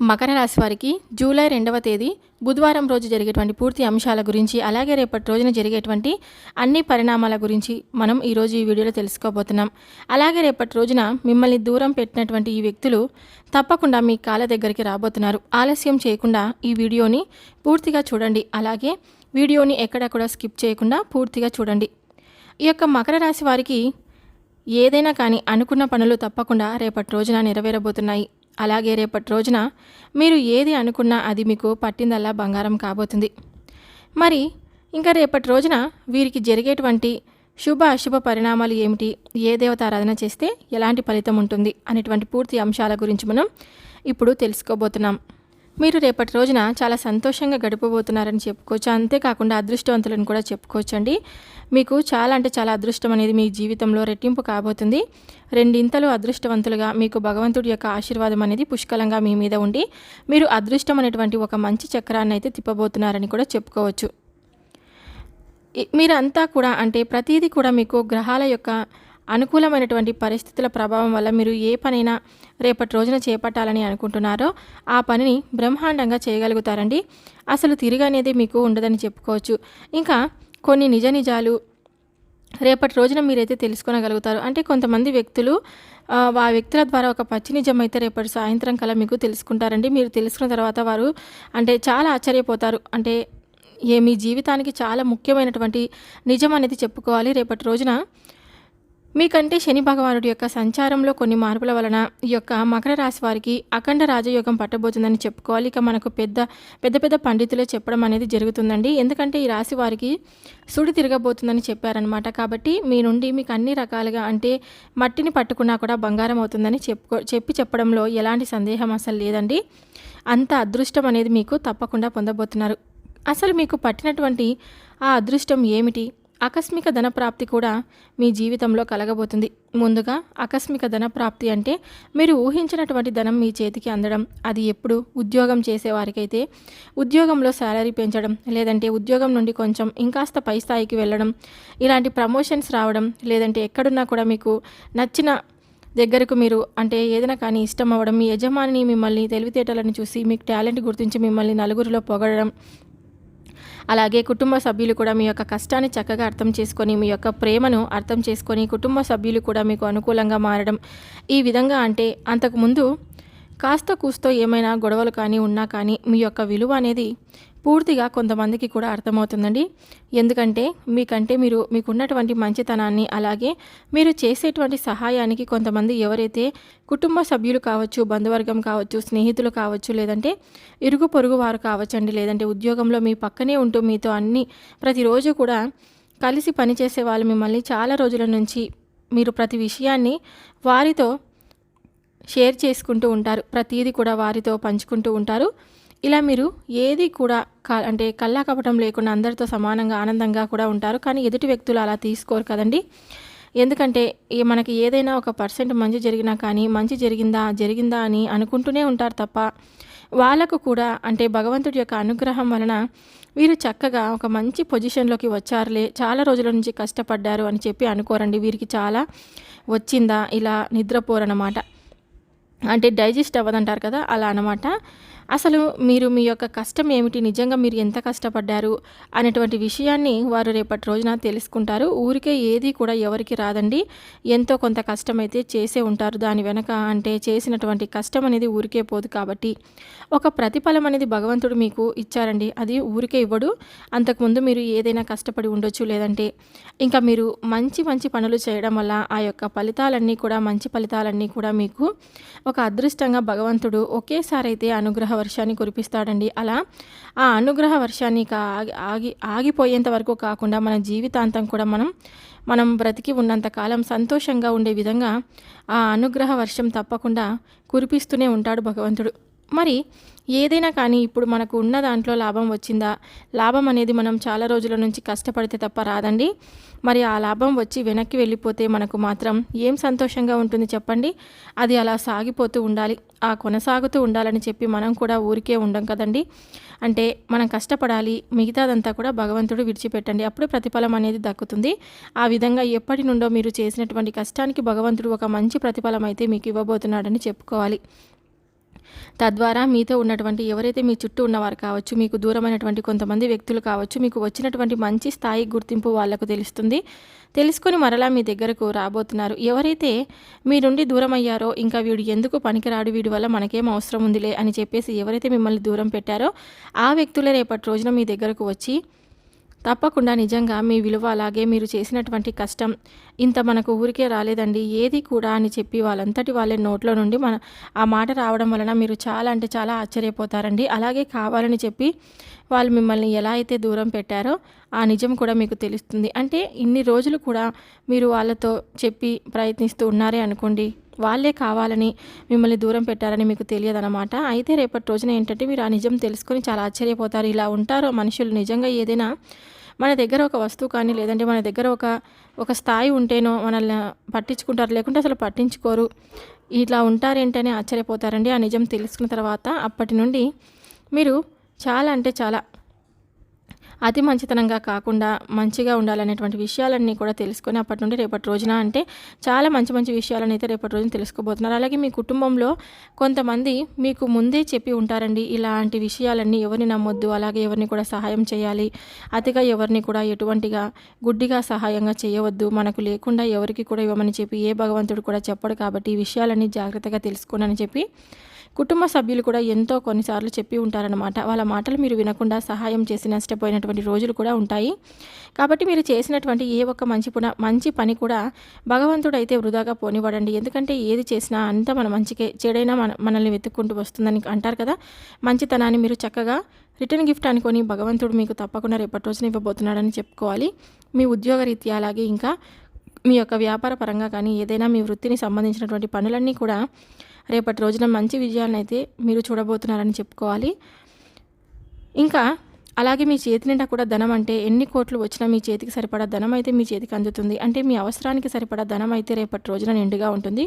మకర రాశి వారికి జూలై రెండవ తేదీ బుధవారం రోజు జరిగేటువంటి పూర్తి అంశాల గురించి అలాగే రేపటి రోజున జరిగేటువంటి అన్ని పరిణామాల గురించి మనం ఈరోజు ఈ వీడియోలో తెలుసుకోబోతున్నాం. అలాగే రేపటి రోజున మిమ్మల్ని దూరం పెట్టినటువంటి ఈ వ్యక్తులు తప్పకుండా మీ కాళ్ళ దగ్గరికి రాబోతున్నారు. ఆలస్యం చేయకుండా ఈ వీడియోని పూర్తిగా చూడండి. అలాగే వీడియోని ఎక్కడ కూడా స్కిప్ చేయకుండా పూర్తిగా చూడండి. ఈ యొక్క మకర రాశి వారికి ఏదైనా కానీ అనుకున్న పనులు తప్పకుండా రేపటి రోజున నెరవేరబోతున్నాయి. అలాగే రేపటి రోజున మీరు ఏది అనుకున్నా అది మీకు పట్టిందల్లా బంగారం కాబోతుంది. మరి ఇంకా రేపటి రోజున వీరికి జరిగేటువంటి శుభ అశుభ పరిణామాలు ఏమిటి? ఏ దేవత ఆరాధన చేస్తే ఎలాంటి ఫలితం ఉంటుంది? అనేటువంటి పూర్తి అంశాల గురించి మనం ఇప్పుడు తెలుసుకోబోతున్నాం. మీరు రేపటి రోజున చాలా సంతోషంగా గడపబోతున్నారని చెప్పుకోవచ్చు. అంతేకాకుండా అదృష్టవంతులను కూడా చెప్పుకోవచ్చండి. మీకు చాలా అంటే చాలా అదృష్టం అనేది మీ జీవితంలో రెట్టింపు కాబోతుంది. రెండింతలు అదృష్టవంతులుగా మీకు భగవంతుడి యొక్క ఆశీర్వాదం అనేది పుష్కలంగా మీ మీద ఉండి మీరు అదృష్టం అనేటువంటి ఒక మంచి చక్రాన్ని అయితే తిప్పబోతున్నారని కూడా చెప్పుకోవచ్చు. మీరంతా కూడా అంటే ప్రతిదీ కూడా మీకు గ్రహాల యొక్క అనుకూలమైనటువంటి పరిస్థితుల ప్రభావం వల్ల మీరు ఏ పనైనా రేపటి రోజున చేపట్టాలని అనుకుంటున్నారో ఆ పనిని బ్రహ్మాండంగా చేయగలుగుతారండి. అసలు తిరిగనేది మీకు ఉండదని చెప్పుకోవచ్చు. ఇంకా కొన్ని నిజ నిజాలు రేపటి రోజున మీరైతే తెలుసుకోగలుగుతారు అంటే కొంతమంది వ్యక్తులు ఆ, వ్యక్తుల ద్వారా ఒక పచ్చి నిజం అయితే రేపటి సాయంత్రం కల మీకు తెలుసుకుంటారండి. మీరు తెలుసుకున్న తర్వాత వారు అంటే చాలా ఆశ్చర్యపోతారు. అంటే ఏ మీ జీవితానికి చాలా ముఖ్యమైనటువంటి నిజం అనేది చెప్పుకోవాలి. రేపటి రోజున మీకంటే శని భగవానుడి యొక్క సంచారంలో కొన్ని మార్పుల వలన ఈ యొక్క మకర రాశి వారికి అఖండ రాజయోగం పట్టబోతుందని చెప్పుకోవాలి. ఇక మనకు పెద్ద పెద్ద పెద్ద పండితులే చెప్పడం అనేది జరుగుతుందండి. ఎందుకంటే ఈ రాశి వారికి సుడి తిరగబోతుందని చెప్పారనమాట కాబట్టి మీ నుండి మీకు అన్ని రకాలుగా అంటే మట్టిని పట్టుకున్నా కూడా బంగారం అవుతుందని చెప్పుకో చెప్పి చెప్పడంలో ఎలాంటి సందేహం అసలు లేదండి. అంత అదృష్టం అనేది మీకు తప్పకుండా పొందబోతున్నారు. అసలు మీకు పట్టినటువంటి ఆ అదృష్టం ఏమిటి? ఆకస్మిక ధన ప్రాప్తి కూడా మీ జీవితంలో కలగబోతుంది. ముందుగా ఆకస్మిక ధన ప్రాప్తి అంటే మీరు ఊహించినటువంటి ధనం మీ చేతికి అందడం. అది ఎప్పుడు? ఉద్యోగం చేసేవారికైతే ఉద్యోగంలో శాలరీ పెంచడం లేదంటే ఉద్యోగం నుండి కొంచెం ఇంకాస్త పై స్థాయికి వెళ్ళడం ఇలాంటి ప్రమోషన్స్ రావడం లేదంటే ఎక్కడున్నా కూడా మీకు నచ్చిన దగ్గరకు మీరు అంటే ఏదైనా కానీ ఇష్టం అవ్వడం మీ యజమాని మిమ్మల్ని తెలివితేటలను చూసి మీకు టాలెంట్ గుర్తించి మిమ్మల్ని నలుగురిలో పొగడడం అలాగే కుటుంబ సభ్యులు కూడా మీ యొక్క కష్టాన్ని చక్కగా అర్థం చేసుకొని మీ యొక్క ప్రేమను అర్థం చేసుకొని కుటుంబ సభ్యులు కూడా మీకు అనుకూలంగా మారడం ఈ విధంగా అంటే అంతకుముందు కాస్త కూస్తో ఏమైనా గొడవలు కానీ ఉన్నా కానీ మీ యొక్క విలువ అనేది పూర్తిగా కొంతమందికి కూడా అర్థమవుతుందండి. ఎందుకంటే మీకంటే మీరు మీకున్నటువంటి మంచితనాన్ని అలాగే మీరు చేసేటువంటి సహాయానికి కొంతమంది ఎవరైతే కుటుంబ సభ్యులు కావచ్చు బంధువర్గం కావచ్చు స్నేహితులు కావచ్చు లేదంటే ఇరుగు పొరుగు వారు కావచ్చండి లేదంటే ఉద్యోగంలో మీ పక్కనే ఉంటూ మీతో అన్ని ప్రతిరోజు కూడా కలిసి పనిచేసే వాళ్ళు మిమ్మల్ని చాలా రోజుల నుంచి మీరు ప్రతి విషయాన్ని వారితో షేర్ చేసుకుంటూ ఉంటారు. ప్రతిదీ కూడా వారితో పంచుకుంటూ ఉంటారు. ఇలా మీరు ఏది కూడా క అంటే కల్లా కపటం లేకుండా అందరితో సమానంగా ఆనందంగా కూడా ఉంటారు. కానీ ఎదుటి వ్యక్తులు అలా తీసుకోరు కదండి. ఎందుకంటే మనకి ఏదైనా ఒక పర్సెంట్ మంచి జరిగినా కానీ మంచి జరిగిందా జరిగిందా అని అనుకుంటూనే ఉంటారు తప్ప వాళ్ళకు కూడా అంటే భగవంతుడి యొక్క అనుగ్రహం వలన వీరు చక్కగా ఒక మంచి పొజిషన్లోకి వచ్చారులే చాలా రోజుల నుంచి కష్టపడ్డారు అని చెప్పి అనుకోరండి. వీరికి చాలా వచ్చిందా ఇలా నిద్రపోరనమాట అంటే డైజెస్ట్ అవ్వదంటారు కదా అలా అనమాట అసలు మీరు మీ యొక్క కష్టం ఏమిటి? నిజంగా మీరు ఎంత కష్టపడ్డారు? అనేటువంటి విషయాన్ని వారు రేపటి రోజున తెలుసుకుంటారు. ఊరికే ఏది కూడా ఎవరికి రాదండి. ఎంతో కొంత కష్టం అయితే చేసే ఉంటారు. దాని వెనక అంటే చేసినటువంటి కష్టం అనేది ఊరికే పోదు కాబట్టి. ఒక ప్రతిఫలం అనేది భగవంతుడు మీకు ఇచ్చారండి. అది ఊరికే ఇవ్వడు. అంతకుముందు మీరు ఏదైనా కష్టపడి ఉండొచ్చు లేదంటే. ఇంకా మీరు మంచి మంచి పనులు చేయడం వల్ల ఆ యొక్క ఫలితాలన్నీ కూడా మంచి ఫలితాలన్నీ కూడా మీకు ఒక అదృష్టంగా భగవంతుడు ఒకేసారి అయితే అనుగ్రహ వర్షాన్ని కురిపిస్తాడండి. అలా ఆ అనుగ్రహ వర్షాన్ని ఆగి ఆగి ఆగిపోయేంత వరకు కాకుండా మన జీవితాంతం కూడా మనం మనం బ్రతికి ఉన్నంత కాలం సంతోషంగా ఉండే విధంగా ఆ అనుగ్రహ వర్షం తప్పకుండా కురిపిస్తూనే ఉంటాడు భగవంతుడు. మరి ఏదైనా కానీ ఇప్పుడు మనకు ఉన్న దాంట్లో లాభం వచ్చిందా? లాభం అనేది మనం చాలా రోజుల నుంచి కష్టపడితే తప్ప రాదండి. మరి ఆ లాభం వచ్చి వెనక్కి వెళ్ళిపోతే మనకు మాత్రం ఏం సంతోషంగా ఉంటుంది చెప్పండి? అది అలా సాగిపోతూ ఉండాలి. ఆ కొనసాగుతూ ఉండాలని చెప్పి మనం కూడా ఊరికే ఉండం కదండి. అంటే మనం కష్టపడాలి మిగతాదంతా కూడా భగవంతుడు విడిచిపెట్టండి. అప్పుడు ప్రతిఫలం అనేది దక్కుతుంది. ఆ విధంగా ఎప్పటి నుండో మీరు చేసినటువంటి కష్టానికి భగవంతుడు ఒక మంచి ప్రతిఫలం అయితే మీకు ఇవ్వబోతున్నాడని చెప్పుకోవాలి. తద్వారా మీతో ఉన్నటువంటి ఎవరైతే మీ చుట్టూ ఉన్నవారు కావచ్చు మీకు దూరమైనటువంటి కొంతమంది వ్యక్తులు కావచ్చు మీకు వచ్చినటువంటి మంచి స్థాయి గుర్తింపు వాళ్ళకు తెలుస్తుంది. తెలుసుకొని మరలా మీ దగ్గరకు రాబోతున్నారు. ఎవరైతే మీ నుండి దూరం అయ్యారో ఇంకా వీడు ఎందుకు పనికిరాడు వీడి వల్ల మనకేం అవసరం ఉందిలే అని చెప్పేసి ఎవరైతే మిమ్మల్ని దూరం పెట్టారో ఆ వ్యక్తులే రేపటి రోజున మీ దగ్గరకు వచ్చి తప్పకుండా నిజంగా మీ విలువ అలాగే మీరు చేసినటువంటి కష్టం. ఇంత మనకు ఊరికే రాలేదండి. ఏది కూడా అని చెప్పి వాళ్ళంతటి వాళ్ళ నోట్లో నుండి మన ఆ మాట రావడం వలన మీరు చాలా అంటే చాలా ఆశ్చర్యపోతారండి. అలాగే కావాలని చెప్పి వాళ్ళు మిమ్మల్ని ఎలా అయితే దూరం పెట్టారో ఆ నిజం కూడా మీకు తెలుస్తుంది. అంటే ఇన్ని రోజులు కూడా మీరు వాళ్ళతో చెప్పి ప్రయత్నిస్తూ ఉన్నారే అనుకోండి వాళ్ళే కావాలని మిమ్మల్ని దూరం పెట్టారని మీకు తెలియదన్నమాట. అయితే రేపటి రోజున ఏంటంటే మీరు ఆ నిజం తెలుసుకొని చాలా ఆశ్చర్యపోతారు. ఇలా ఉంటారో మనుషులు నిజంగా ఏదైనా మన దగ్గర ఒక వస్తువు కానీ లేదంటే మన దగ్గర ఒక ఒక స్థాయి ఉంటేనో మనల్ని పట్టించుకుంటారు లేకుంటే అసలు పట్టించుకోరు. ఇట్లా ఉంటారేంటని ఆశ్చర్యపోతారండి. ఆ నిజం తెలుసుకున్న తర్వాత అప్పటి నుండి మీరు చాలా అంటే చాలా. అతి మంచితనంగా కాకుండా మంచిగా ఉండాలనేటువంటి విషయాలన్నీ కూడా తెలుసుకొని అప్పటి నుండి రేపటి రోజున అంటే చాలా మంచి మంచి విషయాలను అయితే రేపటి రోజున తెలుసుకోబోతున్నారు. అలాగే మీ కుటుంబంలో కొంతమంది మీకు ముందే చెప్పి ఉంటారండి ఇలాంటి విషయాలన్నీ ఎవరిని నమ్మొద్దు అలాగే ఎవరిని కూడా సహాయం చేయాలి. అతిగా ఎవరిని కూడా ఎటువంటిగా గుడ్డిగా సహాయంగా చేయవద్దు. మనకు లేకుండా ఎవరికి కూడా ఇవ్వమని చెప్పి ఏ భగవంతుడు కూడా చెప్పడు కాబట్టి ఈ విషయాలన్నీ జాగ్రత్తగా తెలుసుకోనని చెప్పి కుటుంబ సభ్యులు కూడా ఎంతో కొన్నిసార్లు చెప్పి ఉంటారనమాట వాళ్ళ మాటలు మీరు వినకుండా సహాయం చేసి నష్టపోయినటువంటి రోజులు కూడా ఉంటాయి. కాబట్టి మీరు చేసినటువంటి ఏ ఒక్క మంచి పున మంచి పని కూడా భగవంతుడు అయితే వృధాగా పోనివ్వడండి. ఎందుకంటే ఏది చేసినా అంతా మన మంచికే చెడైనా మన మనల్ని వెతుక్కుంటూ వస్తుందని అంటారు కదా. మంచితనాన్ని మీరు చక్కగా రిటర్న్ గిఫ్ట్ అనుకొని భగవంతుడు మీకు తప్పకుండా రేపటి రోజున ఇవ్వబోతున్నాడని చెప్పుకోవాలి. మీ ఉద్యోగ రీత్యా అలాగే ఇంకా మీ యొక్క వ్యాపార పరంగా కానీ ఏదైనా మీ వృత్తిని సంబంధించినటువంటి పనులన్నీ కూడా రేపటి రోజున మంచి విజయాలను అయితే మీరు చూడబోతున్నారని చెప్పుకోవాలి. ఇంకా అలాగే మీ చేతి నిండా కూడా ధనం అంటే ఎన్ని కోట్లు వచ్చినా మీ చేతికి సరిపడా ధనం అయితే మీ చేతికి అందుతుంది. అంటే మీ అవసరానికి సరిపడా ధనం అయితే రేపటి రోజున నిండుగా ఉంటుంది.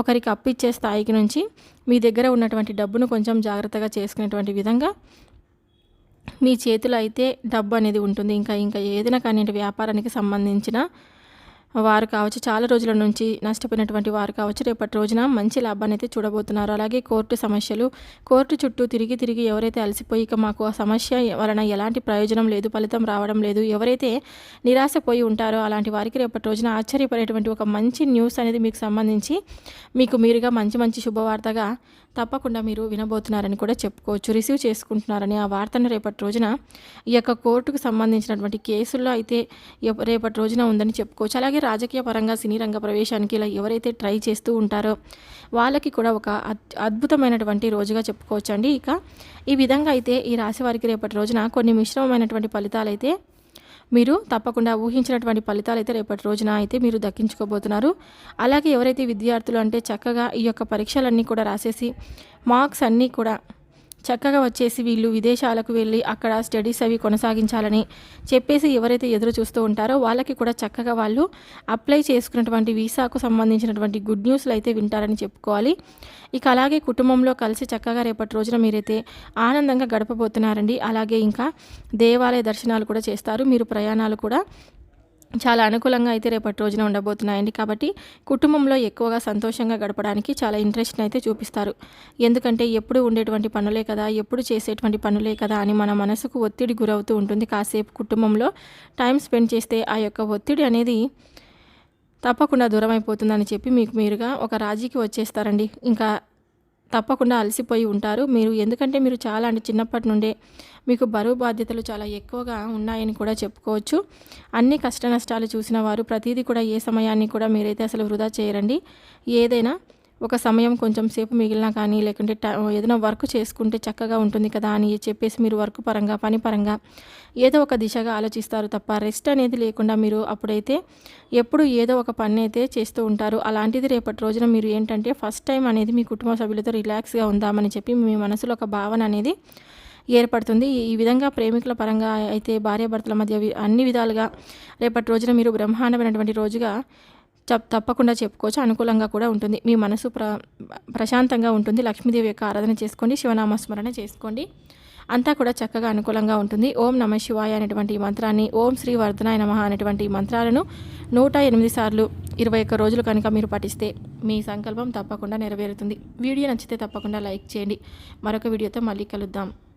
ఒకరికి అప్పిచ్చే స్థాయికి నుంచి మీ దగ్గర ఉన్నటువంటి డబ్బును కొంచెం జాగ్రత్తగా చేసుకునేటువంటి విధంగా మీ చేతిలో అయితే డబ్బు అనేది ఉంటుంది. ఇంకా ఇంకా ఏదైనా కానీ వ్యాపారానికి సంబంధించిన వారు కావచ్చు చాలా రోజుల నుంచి నష్టపోయినటువంటి వారు కావచ్చు రేపటి రోజున మంచి లాభాన్ని అయితే చూడబోతున్నారు. అలాగే కోర్టు సమస్యలు కోర్టు చుట్టూ తిరిగి తిరిగి ఎవరైతే అలసిపోయి ఇక మాకు ఆ సమస్య వలన ఎలాంటి ప్రయోజనం లేదు ఫలితం రావడం లేదు ఎవరైతే నిరాశపోయి ఉంటారో అలాంటి వారికి రేపటి రోజున ఆశ్చర్యపడేటువంటి ఒక మంచి న్యూస్ అనేది మీకు సంబంధించి మీకు మీరుగా మంచి మంచి శుభవార్తగా తప్పకుండా మీరు వినబోతున్నారని కూడా చెప్పుకోవచ్చు. రిసీవ్ చేసుకుంటున్నారని ఆ వార్తను రేపటి రోజున ఈ యొక్క కోర్టుకు సంబంధించినటువంటి కేసుల్లో అయితే రేపటి రోజున ఉందని చెప్పుకోవచ్చు. అలాగే రాజకీయ పరంగా సినీ రంగ ప్రవేశానికి ఇలా ఎవరైతే ట్రై చేస్తూ ఉంటారో వాళ్ళకి కూడా ఒక అద్భుతమైనటువంటి రోజుగా చెప్పుకోవచ్చు అండి ఇక ఈ విధంగా అయితే ఈ రాశి వారికి రేపటి రోజున కొన్ని మిశ్రమమైనటువంటి ఫలితాలు అయితే మీరు తప్పకుండా ఊహించినటువంటి ఫలితాలు అయితే రేపటి రోజున అయితే మీరు దక్కించుకోబోతున్నారు. అలాగే ఎవరైతే విద్యార్థులు అంటే చక్కగా ఈ యొక్క పరీక్షలన్నీ కూడా రాసేసి మార్క్స్ అన్నీ కూడా చక్కగా వచ్చేసి వీళ్ళు విదేశాలకు వెళ్ళి అక్కడ స్టడీస్ అవి కొనసాగించాలని చెప్పేసి ఎవరైతే ఎదురు చూస్తూ ఉంటారో వాళ్ళకి కూడా చక్కగా వాళ్ళు అప్లై చేసుకున్నటువంటి వీసాకు సంబంధించినటువంటి గుడ్ న్యూస్లు అయితే వింటారని చెప్పుకోవాలి. ఇక అలాగే కుటుంబంలో కలిసి చక్కగా రేపటి రోజున మీరైతే ఆనందంగా గడపబోతున్నారండి. అలాగే ఇంకా దేవాలయ దర్శనాలు కూడా చేస్తారు. మీరు ప్రయాణాలు కూడా చాలా అనుకూలంగా అయితే రేపటి రోజున ఉండబోతున్నాయండి. కాబట్టి కుటుంబంలో ఎక్కువగా సంతోషంగా గడపడానికి చాలా ఇంట్రెస్ట్ని అయితే చూపిస్తారు. ఎందుకంటే ఎప్పుడు ఉండేటువంటి పనులే కదా ఎప్పుడు చేసేటువంటి పనులే కదా అని మన మనసుకు ఒత్తిడి గురవుతూ ఉంటుంది. కాసేపు కుటుంబంలో టైం స్పెండ్ చేస్తే ఆ యొక్క ఒత్తిడి అనేది తప్పకుండా దూరం అయిపోతుందని చెప్పి మీకు మీరుగా ఒక రాజీకి వచ్చేస్తారండి. ఇంకా తప్పకుండా అలసిపోయి ఉంటారు. మీరు ఎందుకంటే మీరు చాలా అంటే చిన్నప్పటి నుండే మీకు బరువు బాధ్యతలు చాలా ఎక్కువగా ఉన్నాయని కూడా చెప్పుకోవచ్చు. అన్ని కష్ట నష్టాలు చూసిన వారు ప్రతిదీ కూడా ఏ సమయాన్ని కూడా మీరైతే అసలు వృధా చేయరండి. ఏదైనా ఒక సమయం కొంచెం సేపు మిగిలినా కానీ లేకుంటే ఏదైనా వర్క్ చేసుకుంటే చక్కగా ఉంటుంది కదా అని చెప్పేసి మీరు వర్క్ పరంగా పని పరంగా ఏదో ఒక దిశగా ఆలోచిస్తారు తప్ప రెస్ట్ అనేది లేకుండా మీరు అప్పుడైతే ఎప్పుడు ఏదో ఒక పని అయితే చేస్తూ ఉంటారు. అలాంటిది రేపటి రోజున మీరు ఏంటంటే ఫస్ట్ టైం అనేది మీ కుటుంబ సభ్యులతో రిలాక్స్గా ఉందామని చెప్పి మీ మనసులో ఒక భావన అనేది ఏర్పడుతుంది. ఈ విధంగా ప్రేమికుల పరంగా అయితే భార్యాభర్తల మధ్య అన్ని విధాలుగా రేపటి రోజున మీరు బ్రహ్మాండమైనటువంటి రోజుగా తప్పకుండా చెప్పుకోవచ్చు. అనుకూలంగా కూడా ఉంటుంది. మీ మనసు ప్ర ప్రశాంతంగా ఉంటుంది. లక్ష్మీదేవి యొక్క ఆరాధన చేసుకోండి. శివనామస్మరణ చేసుకోండి. అంతా కూడా చక్కగా అనుకూలంగా ఉంటుంది. ఓం నమ శివాయ అనేటువంటి ఈ మంత్రాన్ని ఓం శ్రీ వర్ధనాయ నమ అనేటువంటి ఈ మంత్రాలను నూట ఎనిమిది సార్లు ఇరవై ఒక్క రోజులు కనుక మీరు పఠిస్తే మీ సంకల్పం తప్పకుండా నెరవేరుతుంది. వీడియో నచ్చితే తప్పకుండా లైక్ చేయండి. మరొక వీడియోతో మళ్ళీ కలుద్దాం.